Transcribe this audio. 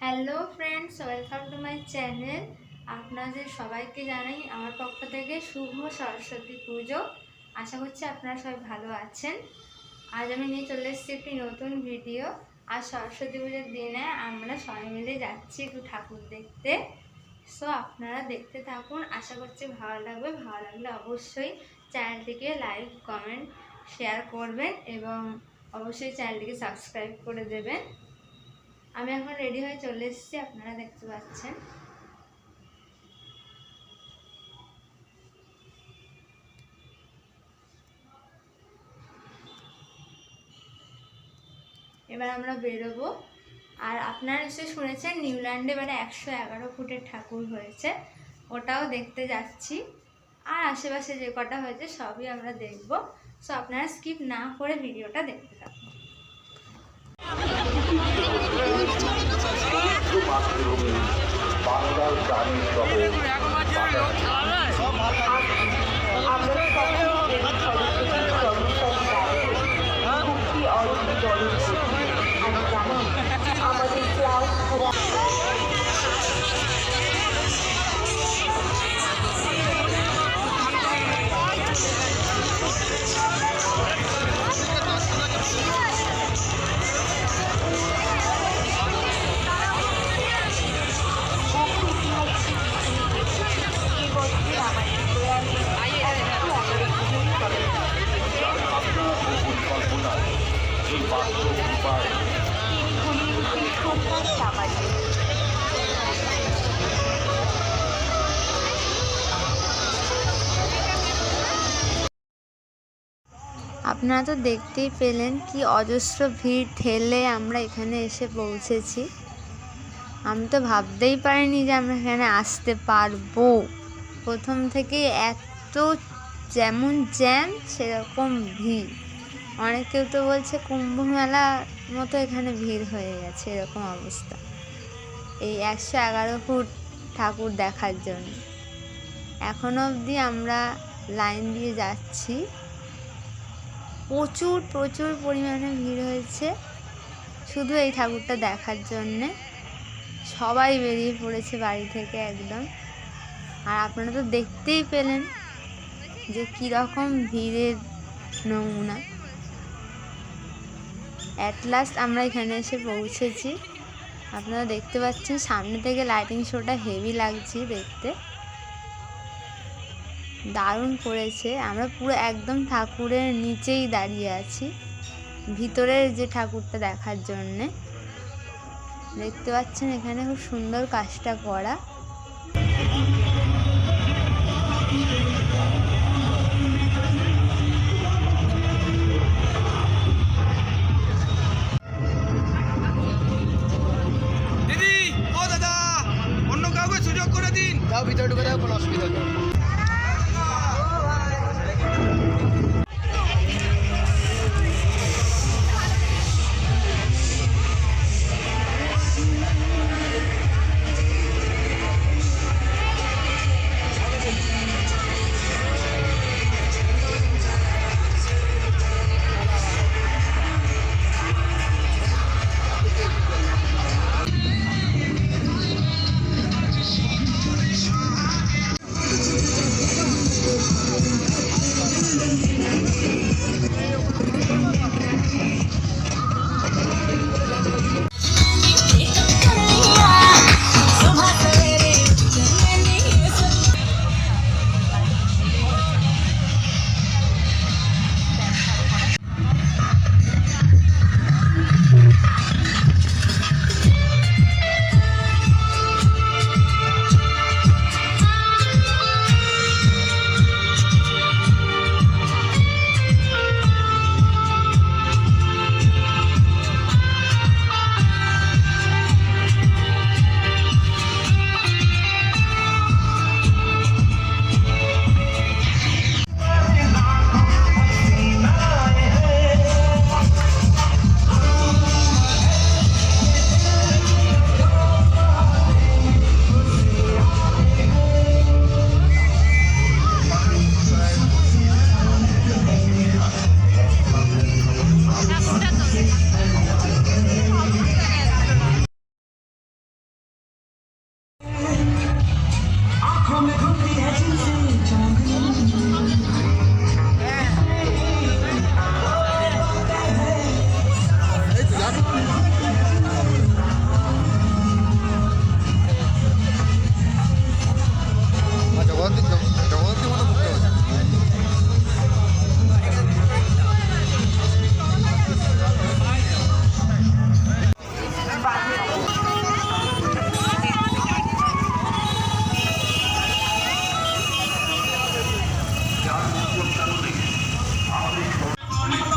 Hello friends welcome to my channel আপনাদের সবাইকে জানাই আমার পক্ষ থেকে শুভ সরস্বতী পুজো। আশা করছি আপনারা সবাই ভালো আছেন। আজ আমি নিয়ে চলে এসেছি একটি নতুন ভিডিও আজ সরস্বতী পুজোর দিনে আমরা সবাই মিলে যাচ্ছি একটু ঠাকুর দেখতে। সো আপনারা দেখতে থাকুন। আশা করছি ভালো লাগবে। ভালো লাগলে অবশ্যই চ্যানেলটিকে লাইক কমেন্ট শেয়ার করবেন এবং অবশ্যই চ্যানেলটিকে সাবস্ক্রাইব করে দেবেন। আমি এখন রেডি হয়ে চলে এসেছি, আপনারা দেখতে পাচ্ছেন। এবার আমরা বেরোবো। আর আপনারা নিশ্চয়ই শুনেছেন, নিউল্যান্ডে এবারে একশো এগারো ফুটের ঠাকুর হয়েছে। ওটাও দেখতে যাচ্ছি। আর আশেপাশে যে কটা হয়েছে, সবই আমরা দেখব। সো আপনারা স্কিপ না করে ভিডিওটা দেখতে থাকুন। বাংলার প্রাণী সহ আপনারা তো দেখতেই পেলেন কি অজস্র ভিড় ঠেলে আমরা এখানে এসে পৌঁছেছি। আমি তো ভাবতেই পারিনি যে আমরা এখানে আসতে পারব। প্রথম থেকে এত যেমন জ্যাম, সেরকম ভিড়। অনেক কেউ তো বলছে কুম্ভ মেলার মতো এখানে ভিড় হয়ে গেছে, এরকম অবস্থা। এই একশো এগারো ফুট ঠাকুর দেখার জন্য। এখনও অবধি আমরা লাইন দিয়ে যাচ্ছি। প্রচুর প্রচুর পরিমাণে ভিড় হয়েছে। শুধু এই ঠাকুরটা দেখার জন্যে। সবাই বেরিয়ে পড়েছে বাড়ি থেকে একদম। আর আপনারা তো দেখতেই পেলেন যে কীরকম ভিড়ের নমুনা। অ্যাট লাস্ট আমরা এখানে এসে পৌঁছেছি। আপনারা দেখতে পাচ্ছেন সামনে থেকে লাইটিং শোটা হেভি লাগছে দেখতে। দারুণ করেছে। আমরা পুরো একদম ঠাকুরের নিচেই দাঁড়িয়ে আছি, ভিতরের যে ঠাকুরটা দেখার জন্যে। দেখতে পাচ্ছেন এখানে খুব সুন্দর কাজটা করা।